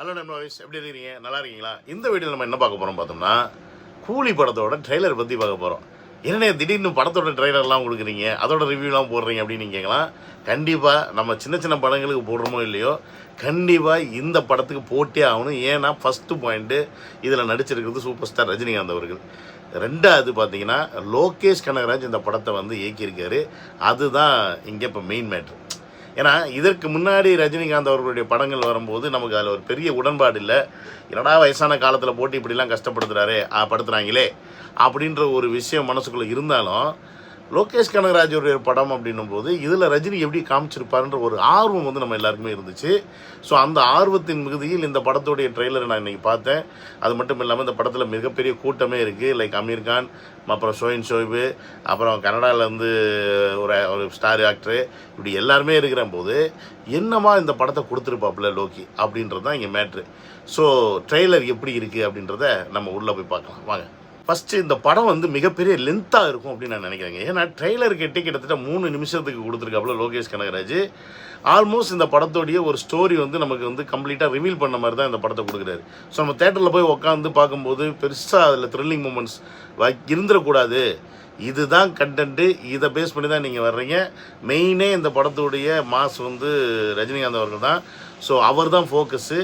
Hello நண்பர்ஸ் எப்படி இருக்கீங்க? நல்லா இருக்கீங்களா? இந்த வீடியோவில் நம்ம என்ன பார்க்க போகிறோம் பார்த்தோம்னா கூலி படத்தோட ட்ரெய்லர் பற்றி பார்க்க போகிறோம் என்னென்ன திடீர்னு படத்தோட ட்ரெய்லர்லாம் கொடுக்குறீங்க அதோட ரிவ்யூலாம் போடுறீங்க அப்படின்னு கேட்கலாம். கண்டிப்பாக நம்ம சின்ன சின்ன படங்களுக்கு போடுறோமோ இல்லையோ கண்டிப்பாக இந்த படத்துக்கு போட்டே ஆகணும். ஏன்னா ஃபஸ்ட்டு பாயிண்ட்டு இதில் நடிச்சிருக்கிறது சூப்பர் ஸ்டார் ரஜினிகாந்த் அவர்கள். ரெண்டாவது பார்த்தீங்கன்னா லோகேஷ் கனகராஜ் இந்த படத்தை வந்து இயக்கியிருக்காரு. அதுதான் இங்கே இப்போ மெயின் மேட்ரு ஏன்னா இதற்கு முன்னாடி ரஜினிகாந்த் அவர்களுடைய படங்கள் வரும்போது நமக்கு அதில் ஒரு பெரிய உடன்பாடு இல்லை. என்னடா வயசான காலத்தில் போட்டு இப்படிலாம் கஷ்டப்படுத்துறாரு படுத்துகிறாங்களே படுத்துறாங்களே அப்படின்ற ஒரு விஷயம் மனசுக்குள்ளே இருந்தாலும் லோகேஷ் கனகராஜுடைய படம் அப்படின்னும் போது இதில் ரஜினி எப்படி காமிச்சிருப்பாருன்ற ஒரு ஆர்வம் வந்து நம்ம எல்லாருக்குமே இருந்துச்சு. ஸோ அந்த ஆர்வத்தின் மிகுதியில் இந்த படத்துடைய ட்ரெய்லரை நான் இன்றைக்கி பார்த்தேன். அது மட்டும் இல்லாமல் இந்த படத்தில் மிகப்பெரிய கூட்டமே இருக்குது லைக் அமீர் கான் அப்புறம் ஷோயின் ஷோய்பு அப்புறம் கனடாவிலேருந்து ஒரு ஒரு ஸ்டார் ஆக்டரு இப்படி எல்லாருமே இருக்கிற போது என்னமா இந்த படத்தை கொடுத்துருப்பாப்புல லோக்கி அப்படின்றது தான் இங்கே மேட்ரு ஸோ ட்ரெய்லர் எப்படி இருக்குது அப்படின்றத நம்ம உள்ளே போய் பார்க்கலாம். வாங்க. ஃபஸ்ட்டு இந்த படம் வந்து மிகப்பெரிய லென்த்தாக இருக்கும் அப்படின்னு நான் நினைக்கிறேங்க. ஏன்னா ட்ரெய்லர் கட்டி கிட்டத்தட்ட மூணு நிமிஷத்துக்கு கொடுத்துருக்காப்புல லோகேஷ் கனகராஜ். ஆல்மோஸ்ட் இந்த படத்தோடைய ஒரு ஸ்டோரி வந்து நமக்கு வந்து கம்ப்ளீட்டாக ரிவீல் பண்ண மாதிரி தான் இந்த படத்தை கொடுக்குறாரு. ஸோ நம்ம தேட்டரில் போய் உட்காந்து பார்க்கும்போது பெருசாக அதில் த்ரில்லிங் மூமெண்ட்ஸ் இருந்துடக்கூடாது இதுதான் கண்டென்ட்டு இதை பேஸ் பண்ணி தான் நீங்கள் வர்றீங்க. மெயினே இந்த படத்துடைய மாஸ் வந்து ரஜினிகாந்த் அவர்கள் தான். ஸோ அவர் தான் ஃபோக்கஸு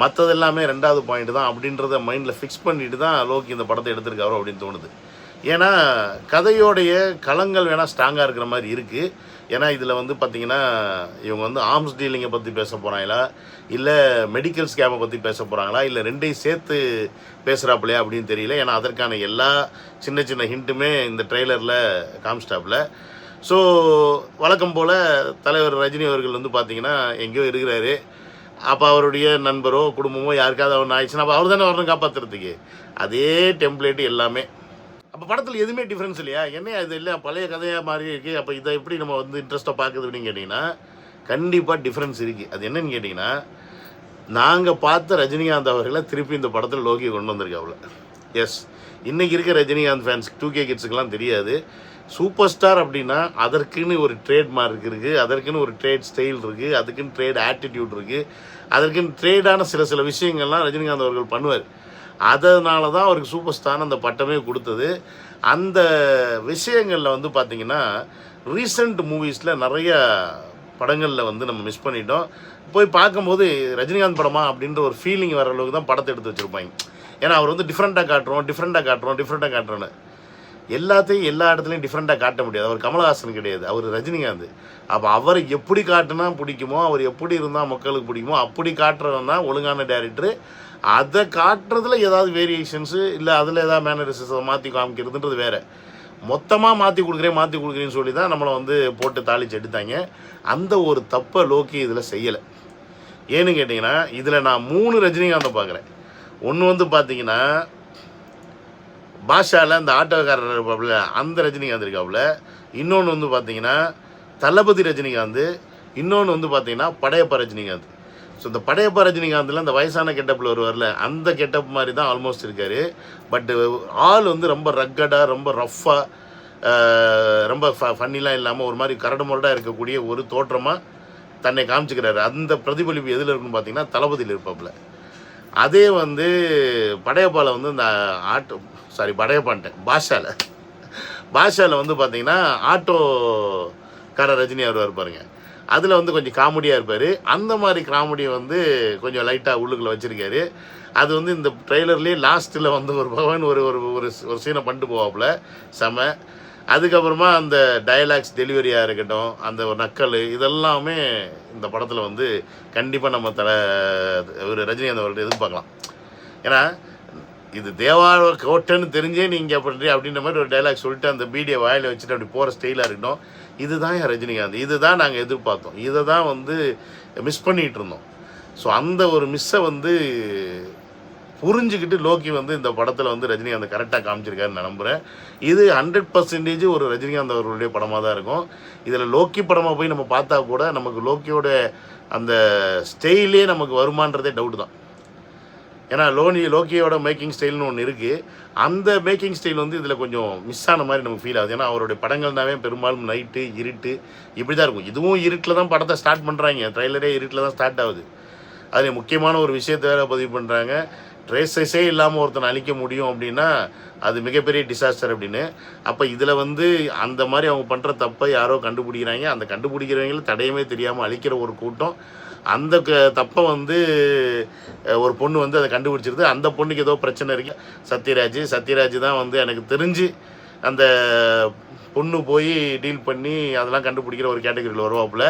மற்றது எல்லாமே ரெண்டாவது பாயிண்ட் தான் அப்படின்றத மைண்டில் ஃபிக்ஸ் பண்ணிட்டு தான் லோக்கி இந்த படத்தை எடுத்திருக்காரோ அப்படின்னு தோணுது. ஏன்னா கதையோடைய களங்கள் வேணால் ஸ்ட்ராங்காக இருக்கிற மாதிரி இருக்குது ஏன்னா இதில் வந்து பார்த்தீங்கன்னா இவங்க வந்து ஆர்ம்ஸ் டீலிங்கை பற்றி பேச போகிறாங்களா இல்லை மெடிக்கல் ஸ்கேமை பற்றி பேச போகிறாங்களா இல்லை ரெண்டையும் சேர்த்து பேசுகிறாப்புலையா அப்படின்னு தெரியல. ஏன்னா அதற்கான எல்லா சின்ன சின்ன ஹிண்ட்டுமே இந்த ட்ரெய்லரில் காமிஸ்டாப்பில் ஸோ வழக்கம் போல் தலைவர் ரஜினி அவர்கள் வந்து பார்த்தீங்கன்னா எங்கேயோ இருக்கிறாரு. அப்போ அவருடைய நண்பரோ குடும்பமோ யாருக்காவது அவன் ஆயிடுச்சுன்னா அப்போ அவர் தானே வரணும் காப்பாற்றுறதுக்கு அதே டெம்ப்ளேட் எல்லாமே. அப்போ படத்தில் எதுவுமே டிஃப்ரென்ஸ் இல்லையா? என்ன இது இல்லை? பழைய கதையாக மாறி இருக்குது அப்போ இதை எப்படி நம்ம வந்து இன்ட்ரெஸ்ட்டாக பார்க்குது அப்படின்னு கேட்டிங்கன்னா கண்டிப்பாக டிஃப்ரென்ஸ் இருக்குது அது என்னன்னு கேட்டிங்கன்னா நாங்கள் பார்த்த ரஜினிகாந்த் அவர்களை திருப்பி இந்த படத்தில் லோகி கொண்டு வந்திருக்காப்புல. எஸ் இன்றைக்கி இருக்க ரஜினிகாந்த் ஃபேன்ஸ் டூ கே கிட்ஸுக்கெல்லாம் தெரியாது. சூப்பர் ஸ்டார் அப்படின்னா அதற்குன்னு ஒரு ட்ரேட் மார்க் இருக்குது அதற்குன்னு ஒரு ட்ரேட் ஸ்டைல் இருக்குது அதுக்குன்னு ட்ரேட் ஆட்டிடியூட் இருக்குது அதற்குன்னு ட்ரேடான சில சில விஷயங்கள்லாம் ரஜினிகாந்த் அவர்கள் பண்ணுவார். அதனால தான் அவருக்கு சூப்பர் ஸ்டார் அந்த பட்டமே கொடுத்தது. அந்த விஷயங்களில் வந்து பார்த்திங்கன்னா ரீசெண்ட் மூவிஸில் நிறைய படங்களில் வந்து நம்ம மிஸ் பண்ணிட்டோம். போய் பார்க்கும்போது ரஜினிகாந்த் படமா அப்படின்ற ஒரு ஃபீலிங் வர அளவுக்கு தான் படத்தை எடுத்து வச்சுருப்பாங்க. ஏன்னா அவர் வந்து டிஃப்ரெண்ட்டாக காட்டுறோம் டிஃப்ரெண்ட்டாக காட்டுறோம் டிஃப்ரெண்ட்டாக காட்டுறோன்னு எல்லாத்தையும் எல்லா இடத்துலையும் டிஃப்ரெண்ட்டாக காட்ட முடியாது. அவர் கமலஹாசன் கிடையாது. அவர் ரஜினிகாந்த். அப்போ அவரை எப்படி காட்டுனா பிடிக்குமோ அவர் எப்படி இருந்தால் மக்களுக்கு பிடிக்குமோ அப்படி காட்டுறவன் தான் ஒழுங்கான டேரக்டர் அதை காட்டுறதுல ஏதாவது வேரியேஷன்ஸு இல்லை அதில் ஏதாவது மேனரிசஸை மாற்றி காமிக்கிறதுன்றது வேறு. மொத்தமாக மாற்றி கொடுக்குறேன் மாற்றி கொடுக்குறேன்னு சொல்லி தான் நம்மளை வந்து போட்டு தாளிச்சு எடுத்தாங்க அந்த ஒரு தப்பை லோக்கி இதில் செய்யலை. ஏன்னு கேட்டிங்கன்னா இதில் நான் மூணு ரஜினிகாந்தை பார்க்குறேன். ஒன்று வந்து பார்த்தீங்கன்னா பாஷாவில் அந்த ஆட்டோக்காரர் இருப்பாப்புல அந்த ரஜினிகாந்த் இருக்காப்புல இன்னொன்று வந்து பார்த்தீங்கன்னா தளபதி ரஜினிகாந்த் இன்னொன்று வந்து பார்த்தீங்கன்னா படையப்பா ரஜினிகாந்த். ஸோ இந்த படையப்பா ரஜினிகாந்தில் அந்த வயசான கெட்டப்பில் வருவார்ல அந்த கெட்டப் மாதிரி தான் ஆல்மோஸ்ட் இருக்கார். பட் ஆள் வந்து ரொம்ப ரக்கடாக ரொம்ப ரஃப்பாக ரொம்ப ஃப ஃபன்னிலாம் இல்லாமல் ஒரு மாதிரி கரடு முரடாக இருக்கக்கூடிய ஒரு தோற்றமாக தன்னை காமிச்சுக்கிறாரு. அந்த பிரதிபலிப்பு எதில் இருக்குன்னு பார்த்தீங்கன்னா தளபதியில் இருப்பாப்புல அதே வந்து படையப்பாவில் வந்து இந்த ஆட்டோ சாரி படையப்பான்ட்டேன் பாஷாவில் பாஷாவில் வந்து பார்த்தீங்கன்னா ஆட்டோக்கார ரஜினி வருவார் பாருங்க. அதில் வந்து கொஞ்சம் காமெடியாக இருப்பார். அந்த மாதிரி காமெடியை வந்து கொஞ்சம் லைட்டாக உள்ளுக்குள்ளே வச்சுருக்காரு. அது வந்து இந்த ட்ரெய்லர்லேயே லாஸ்ட்டில் வந்து ஒரு பகவான் ஒரு ஒரு ஒரு ஒரு சீனை பண்ணிட்டு போவாப்புல. செம. அதுக்கப்புறமா அந்த டயலாக்ஸ் டெலிவரியாக இருக்கட்டும் அந்த ஒரு நக்கல் இதெல்லாமே இந்த படத்தில் வந்து கண்டிப்பாக நம்ம தலை ஒரு ரஜினிகாந்த் அவர்கிட்ட எதிர்பார்க்கலாம். ஏன்னா இது தேவார கோட்டைன்னு தெரிஞ்சே நீங்கள் பண்ணுறீ அப்படின்ற மாதிரி ஒரு டைலாக் சொல்லிட்டு அந்த பீடியை வாயில் வச்சுட்டு அப்படி போகிற ஸ்டைலாக இருக்கட்டும். இதுதான் என் ரஜினிகாந்த். இதுதான் நாங்கள் எதிர்பார்த்தோம். இதை தான் வந்து மிஸ் பண்ணிகிட்டு இருந்தோம். ஸோ அந்த ஒரு மிஸ்ஸை வந்து புரிஞ்சுக்கிட்டு லோக்கி வந்து இந்த படத்தில் வந்து ரஜினிகாந்த் கரெக்டாக காமிச்சிருக்காருன்னு நான் நம்புகிறேன் இது ஹண்ட்ரட் பர்சன்டேஜ் ஒரு ரஜினிகாந்த் அவர்களுடைய படமாக தான் இருக்கும். இதில் லோக்கி படமாக போய் நம்ம பார்த்தா கூட நமக்கு லோக்கியோட அந்த ஸ்டைலே நமக்கு வருமானதே டவுட் தான். ஏன்னா லோனி லோக்கியோட மேக்கிங் ஸ்டைல்னு ஒன்று இருக்குது அந்த மேக்கிங் ஸ்டைல் வந்து இதில் கொஞ்சம் மிஸ் ஆன மாதிரி நமக்கு ஃபீல் ஆகுது. ஏன்னா அவருடைய படங்கள்னாவே பெரும்பாலும் நைட்டு இருட்டு இப்படி தான் இருக்கும். இதுவும் இருட்டில் தான் படத்தை ஸ்டார்ட் பண்ணுறாங்க ட்ரெய்லரே இருட்டில் தான் ஸ்டார்ட் ஆகுது. அதில் முக்கியமான ஒரு விஷயத்தை வேறு பதிவு பண்ணுறாங்க ட்ரேசஸே இல்லாமல் ஒருத்தனை அழிக்க முடியும் அப்படின்னா அது மிகப்பெரிய டிசாஸ்டர் அப்படின்னு. அப்போ இதில் வந்து அந்த மாதிரி அவங்க பண்ணுற தப்பை யாரோ கண்டுபிடிக்கிறாங்க. அந்த கண்டுபிடிக்கிறவங்கள தடையுமே தெரியாமல் அழிக்கிற ஒரு கூட்டம். அந்த க- தப்பை வந்து ஒரு பொண்ணு வந்து அதை கண்டுபிடிச்சிருது. அந்த பொண்ணுக்கு ஏதோ பிரச்சனை இருக்கு. சத்யராஜ் சத்யராஜ் தான் வந்து எனக்கு தெரிஞ்சு அந்த பொண்ணு போய் டீல் பண்ணி அதெல்லாம் கண்டுபிடிக்கிற ஒரு கேட்டகரியில் வருவாப்புல.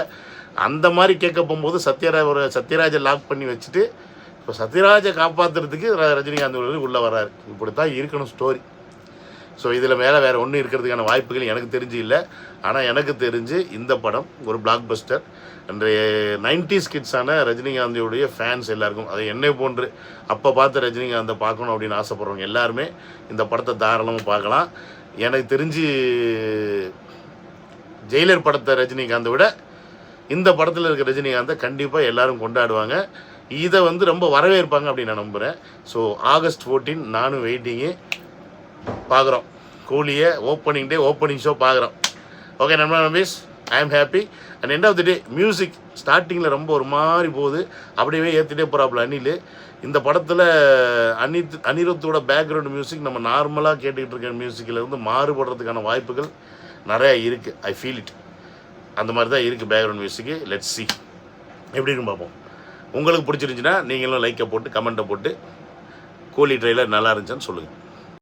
அந்த மாதிரி கேட்க போகும்போது சத்யராஜ் ஒரு சத்யராஜை லாக் பண்ணி வச்சுட்டு இப்போ சத்யராஜை காப்பாற்றுறதுக்கு ரஜினிகாந்த் உள்ளே வர்றாரு இப்படி தான் இருக்கணும் ஸ்டோரி ஸோ இதில் மேலே வேறு ஒன்றும் இருக்கிறதுக்கான வாய்ப்புகள் எனக்கு தெரிஞ்சு இல்லை. ஆனால் எனக்கு தெரிஞ்சு இந்த படம் ஒரு பிளாக் பஸ்டர் அன்றைய நைன்டிஸ் கிட்ஸான ரஜினிகாந்தியுடைய ஃபேன்ஸ் எல்லாருக்கும் அதை என்னை போன்று அப்போ பார்த்து ரஜினிகாந்தை பார்க்கணும் அப்படின்னு ஆசைப்படுறவங்க எல்லாருமே இந்த படத்தை தாராளமாக பார்க்கலாம். எனக்கு தெரிஞ்சு ஜெயிலர் படத்தை ரஜினிகாந்தை விட இந்த படத்தில் இருக்க ரஜினிகாந்தை கண்டிப்பாக எல்லாரும் கொண்டாடுவாங்க. இதை வந்து ரொம்ப வரவேற்பாங்க அப்படின்னு நான் நம்புகிறேன் ஸோ ஆகஸ்ட் 14 நானும் வெயிட்டிங்கு பார்க்குறோம். கூலியை ஓப்பனிங் டே ஓப்பனிங் ஷோ பார்க்குறோம். ஓகே நண்பா நம்பீஸ் I happy and end of the day music ஸ்டார்டிங்கில் ரொம்ப ஒரு மாதிரி போகுது. அப்படியே ஏற்றிட்டே போகிறாப்புல அனில் இந்த படத்தில் அனித் அனிருத்தோட பேக்ரவுண்ட் மியூசிக் நம்ம நார்மலாக கேட்டுக்கிட்டு இருக்க மியூசிக்கிலேருந்து மாறுபடுறதுக்கான வாய்ப்புகள் நிறையா இருக்குது ஐ ஃபீல் இட் அந்த மாதிரி தான் இருக்குது பேக்ரவுண்ட் மியூசிக்கு லெட்ஸ் சி எப்படின்னு பார்ப்போம். உங்களுக்கு பிடிச்சிருந்துச்சின்னா நீங்களும் லைக்கை போட்டு கமெண்ட்டை போட்டு கோலி ட்ரெயிலர் நல்லா இருந்துச்சான்னு சொல்லுங்கள்